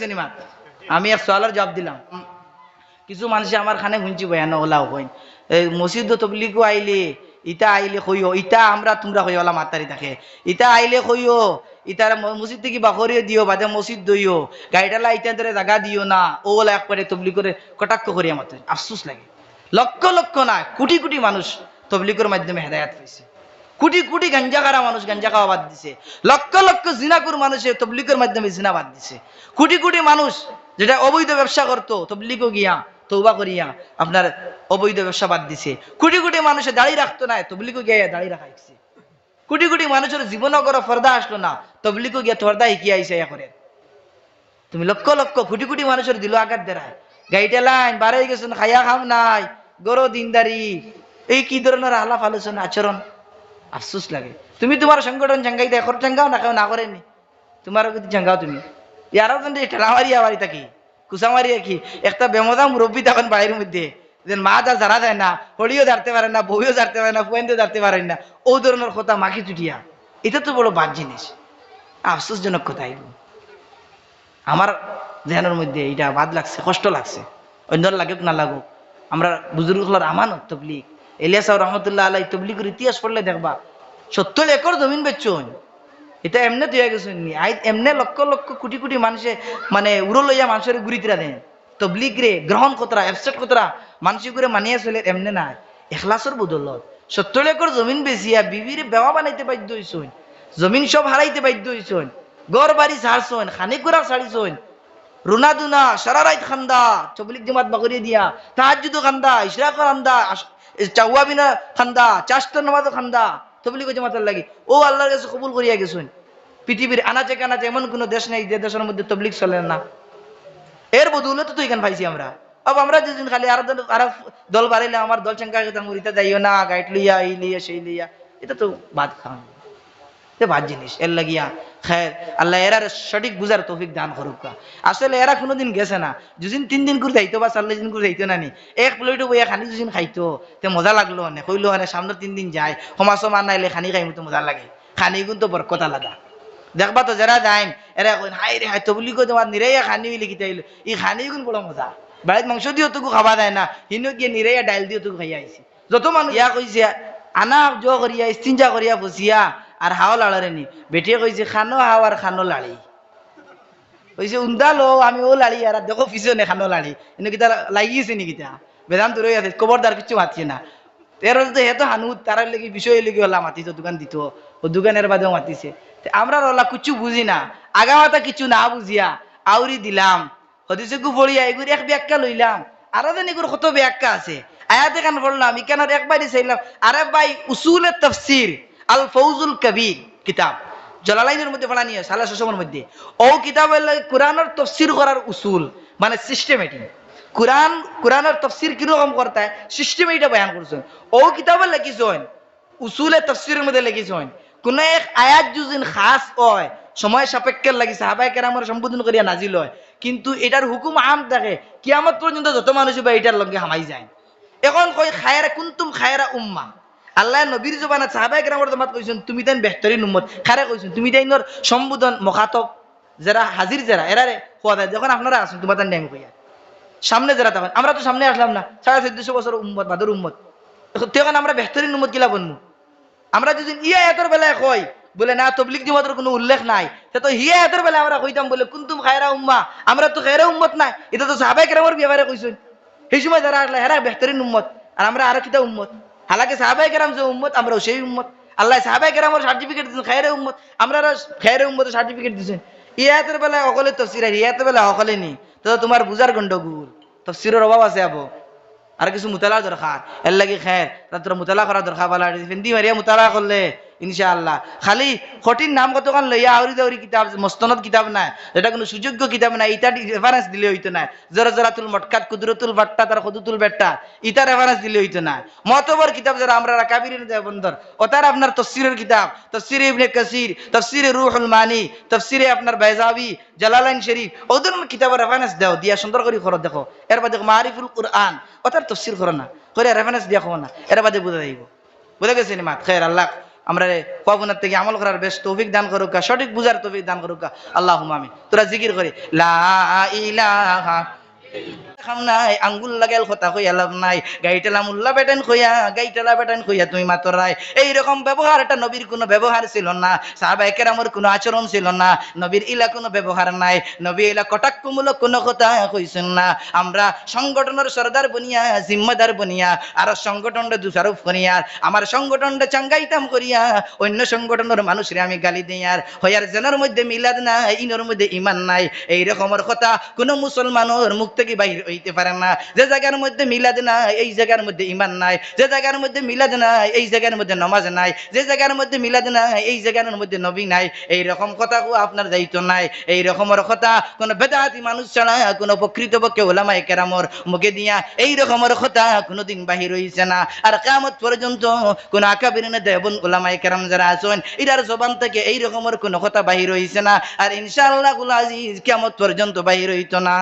Cinema. আমি এক সোয়ালের জবাব দিলাম। কিছু মানুষে আমার খানে শুনছি বয়ান ওলাও কইন এই মসজিদ তবলিগো আইলে ইটা আইলে কইও ইটা আমরা, তোমরা কই ওলা মাতারি থাকে। ইটা আইলে কইও ইটার মসজিদ থেকে বাখরিয়ে দিও, বাদে মসজিদ দইও। গাড়িটালা ইটা ধরে জাগা দিও না, ও ওলা একবারে তবলি করে কটাক্ষ করি আমার আফসোস লাগে। লক্ষ লক্ষ না, কোটি কোটি মানুষ তবলিগের মাধ্যমে হেদায়াত পাইছে। কোটি কোটি গাঞ্জা খারা মানুষ গাঞ্জা খাওয়া বাদ দিছে। লক্ষ লক্ষ জিনাকুর মানুষে তবলিগের মাধ্যমে জিনা বাদ দিছে। কোটি কোটি মানুষ যেটা অবৈধ ব্যবসা করতো, তবলিগও গিয়া তৌবা করিয়া আপনার অবৈধ ব্যবসা বাদ দিছে। কোটি কোটি মানুষে দাড়ি রাখতো না, তবলিগও গিয়া দাড়ি রাখাইছে কোটি কোটি মানুষের জীবনও করো ফর্দা আসলো না, তবলিগও গিয়া ফর্দা শিখিয়া আইসে ইয়া করে। তুমি লক্ষ লক্ষ কোটি কোটি মানুষের দিল আঘাত দেরায় গাড়িটা লাইন, বাড়াই গেছেন খাইয়া খাম নাই, গরো দিনদারি। এই কি ধরনের আলাপ আলোচনা আচরণ? আফসোস লাগে। তুমি তোমার সংগঠন চাঙ্গাই দেখো চাঙ্গাও না, কেউ না করেনি তোমারও কিন্তু চাঙ্গাও তুমি। ইয়ারও কিন্তু ঠেলামারি আবার থাকি কুসামারি কি? একটা বেমদা মুরব্বী তখন বাড়ির মধ্যে। যে মা যা জানা যায় না, হলিও জানতে পারে না বউও জানতে পারে না ফুয়েন্দেও জানতে পারেন না, ও ধরনের কথা মাখি চুটিয়া। এটা তো বড় বাদ জিনিস। আফসোসজনক কথা এগুলো। আমার জেনের মধ্যে এটা বাদ লাগছে, কষ্ট লাগছে। অন্যর লাগুক, না লাগুক। আমরা বুজুর্গ হলার আমানত তবলিক এলিয়াস রহমতুল্লাহ আলাই তবলিগের ইতিহাস পড়লে দেখবা। সত্তর একর জমিন বেচুন এটা এমনে তুই গেছেন এমনে লক্ষ লক্ষ কোটি কোটি মানুষে মানে উড়ো লইয়া মানুষের গুড়িতরা দেন। তবলিগ রে গ্রহণ কতরা অ্যাবসেট কতরা মানুষের করে মানিয়ে চলে এমনে না এখলাসর বদলত। সত্তর একর জমিন বেচিয়া বিবির বেওয়া বানাইতে বাধ্য হইছুন। জমিন সব হারাইতে বাধ্য হইছুন। গড় বাড়ি ছাড়ছুন, খানি কুড়া ছাড়িছুন। রুনা দুনা সারারাইত খান্দা চবলিক জমাত বাকরিয়ে দিয়া তাহাজুদ খান্দা, ইশরাক খান্দা চাওয়া বিনা খান্দা চাষটা খান্দা ও আল্লাহর কাছে কবুল করিয়া গেছেন। পৃথিবীর আনাচে কানাচে এমন কোনো দেশ নেই যে দেশের মধ্যে তবলিগ চলে না। এর বদৌলতে তো এখানে পাইছি আমরা। আব আমরা যেদিন খালি আর আর দল বাড়াইলে আমার দল চেঙ্কা যাইও না, গাইড লইয়া, এই লইয়া, সেই লইয়া। এটা তো বাদ খাওয়া। এটা বাদ জিনিস। এর লাগিয়া, খায়ের, আল্লাহ এরার সঠিক বুঝার তৌফিক দান করুক আসলে এরা কোনোদিন গেছে না। দুদিন তিন দিন করে যাইতো বা চাল্লিশ দিন করে যাইতো না নি এক প্লেটও বইয়া খানি দুদিন খাইতো। তে মজা লাগল মানে কইলো মানে সামনে তিন দিন যায়। সমাজ সমান নাইলে খানি খাইমু তো মজা লাগে। খানি কিন্তু বরকত আলাদা। দেখবা তো যারা যাইন, এরা কইন হাই রে হাই তো বুলি কই তোমার নিরাইয়া খানি বিলি হইল? ই খানি গুণ বড় মজা। বাড়িত মাংস দিও তোকে খাবা যায় না। হিনো গিয়ে নিরাইয়া ডাইল দিও তোকে খাইয়া আইছি। যত মানুষ ইয়া কইছে, আনা, জ করিয়া, ইস্তিনজা করিয়া বসিয়া আর হাও লাড়ারে নি। বেটিয়ে কইছে, খানো হাও আর খানো লাড়ি কইছে, উন্দা লো আমি ও লাড়ি আর দেখো পিছনে খানো লাড়ি এনে কিতা লাগিয়েছে নি কিতা বেদান্ত রয়ে আছে কবরদার কিছু মাতিছে না। এর তো হেতো হানু তার লেগে, বিষয় লেগে ওলা মাতিছে দোকান দিত। ও দোকানের বাদেও মাতিছে। আমরা ওলা কিছু বুঝি না। আগামাতা কিছু না বুঝিয়া আউরি দিলাম। হদিছে গু বলিয়া এগুলো এক ব্যাখ্যা লইলাম। আরও যেন এগুলো কত ব্যাখ্যা আছে। আয়াতে কান বললাম ইকানোর একবারই চাইলাম। আরে ভাই উসুলের তফসির আল ফৌজুল কবির কিতাব। জলালাইনের মধ্যে পড়া নিয়ে সালা শোষমের মধ্যে। ও কিতাব কোরআনের তফসির করার উসুল মানে সিস্টেমেটিক কোরআন, কোরআনের তফসির কীরকম করতে সিস্টেম এটা বয়ান করছেন। ও কিতাবে লিখিছেন উসুলে তফসিরের মধ্যে লিখিছেন কোন এক আয়াত যুজিন খাস হয়, সময় সাপেক্ষের লাগি সাহাবাই কেরামের সম্বোধন করিয়া নাজিল হয়। কিন্তু এটার হুকুম আম থাকে কিয়ামত পর্যন্ত যত মানুষ বা এটার লগে হামাই যায়। এখন কই খায়রা কুন্তুম খায়রা উম্মা? আল্লাহ নবীর জবানা সাহাবাই কেরামের জমাত কইছেন, তুমি তাই বেহতরিন উম্মত। খারে কইছেন, তুমি তাইনর সম্বোধন মখাতব। যারা হাজির, যারা এরারে হওয়া যায় যখন আপনারা আসুন, তোমার তার নেম কইয়া। সামনে যারা তখন আমরা তো সামনে আসলাম না। সাড়ে চোদ্দশো বছর উম্মত, বাদর উম্মত। তখন আমরা বেহতরিন উম্মত কিলা বনমু? আমরা যদি ইয়া এতর বেলায় কই, বলে, না তবলিক জমাতের কোনো উল্লেখ নাই। তা তো হিয়া এতর বেলায় আমরা কইতাম, বলে, কুন্তুম খায়রা উম্মা? আমরা তো খায়রা উম্মত নাই। এটা তো সাহাবাই কেরামর ব্যাপারে কইছেন। সেই সময় যারা আসলে হেরা বেহতরিন উম্মত। আর আমরা আরও কিতা উম্মত। হালাকে সাহাবাই কেরাম যে উম্মত আমরাও সেই উম্মত। আল্লাহ সাহাবাই কেরামর সার্টিফিকেট দিচ্ছেন খায়ের উম্মত। আমরা খায়ের উম্মতের সার্টিফিকেট দিচ্ছেন ইয়াতের বেলায় অকলে তফসির আর ইয়াতের বেলায় অকলে নি তো তোমার বুঝার গন্ডগোল। তফসিরের অভাব আছে আবো। আর কিছু মোতালা দরকার। এর লাগি খের তোর মোতালা করা দরকার, বলা ফেন্দি মারিয়া মোতালা করলে। ইনশাআল্লাহ। খালি কঠিন নাম কতক্ষণ লইয়া আউরি দাউরি কিতাব, মস্তনত কিতাব নাই। যেটা কোনো সুযোগ্য কিতাব নাই। ইটা রেফারেন্স দিলে হইতো না জরা জরাতুল মটকাত কুদরতুল বাট্টা তার খুদুতুল বেট্টা ইটা রেফারেন্স দিলে হইতো না মতবর কিতাব যারা আমরা কাবির বন্দর ওটার আপনার তফসিরের কিতাব তফসিরে ইবনে কাসির তফসিরে রুহুল মানি তফসিরে আপনার বাইজাবি, জালালাইন শরীফ ওদের কিতাবের রেফারেন্স দাও। দিয়া সুন্দর করে খরচ দেখো। এর বাদে মারিফুল কুরআন ওটার তফসির করো না। করে রেফারেন্স দিয়া খো না। এর বাদে বুঝা যাইব বুঝা গেছে নি মাত? খের আল্লাহ। আমরা কবনার থেকে আমল করার বেশ তৌফিক দান করুক, সঠিক বুঝার তৌফিক দান করুক। আল্লাহ আমি তোরা জিকির করি, লা ইলাহা খাম নাই, আঙ্গুল লাগাল, কথা কইয়া লাভ নাই। গাইটেলা মুল্লা বেটেন কইয়া গাইটেলা বেটেন কইয়া তুমি মাতর রায় এইরকম ব্যবহার এটা নবীর কোনো ব্যবহার ছিল না, সাহাবায়ে কেরামের কোনো আচরণ ছিল না, নবীর ইলা কোনো ব্যবহার নাই, নবী ইলা কটাক্ষমূলক কোনো কথা কইছেন না। আমরা সংগঠনের সরদার বনিয়া, জিম্মাদার বনিয়া, আর সংগঠনটা দুসারুফ করিয়া, আমার সংগঠনটা চাঙ্গাইতাম করিয়া, অন্য সংগঠনের মানুষরে আমি গালি দিয়ার হইয়ার জেনের মধ্যে মিলাদ নাই, ইনর মধ্যে ইমান নাই। এই রকমের কথা কোনো মুসলমানের মুখ থেকে বাইর হইতে পারে না। যে জায়গার মধ্যে মিলাদ নাই, এই জায়গার মধ্যে ইমান নাই। যে জায়গার মধ্যে মিলাদ নাই, এই জায়গার মধ্যে নমাজ নাই। যে জায়গার মধ্যে মিলাদ নাই, এই জায়গার মধ্যে নবী নাই। এই রকম কথা আপনার দায়িত্ব নাই। এই রকমের কথা কোনো বেদাতি মানুষ ছাড়া, কোনো প্রকৃতপক্ষে ওলামাই কেরামর মুখে দিয়া এই রকমের কথা কোনোদিন বাহির হইছে না। আর কামত পর্যন্ত কোন আকাবিরিনে দেবন ওলামাই কেরাম যারা আছেন এটার জবান থেকে এই রকমের কোনো কথা বাহির হইছে না। আর ইনশাআল্লাহ আজিজ কেমত পর্যন্ত বাহির হইতো না।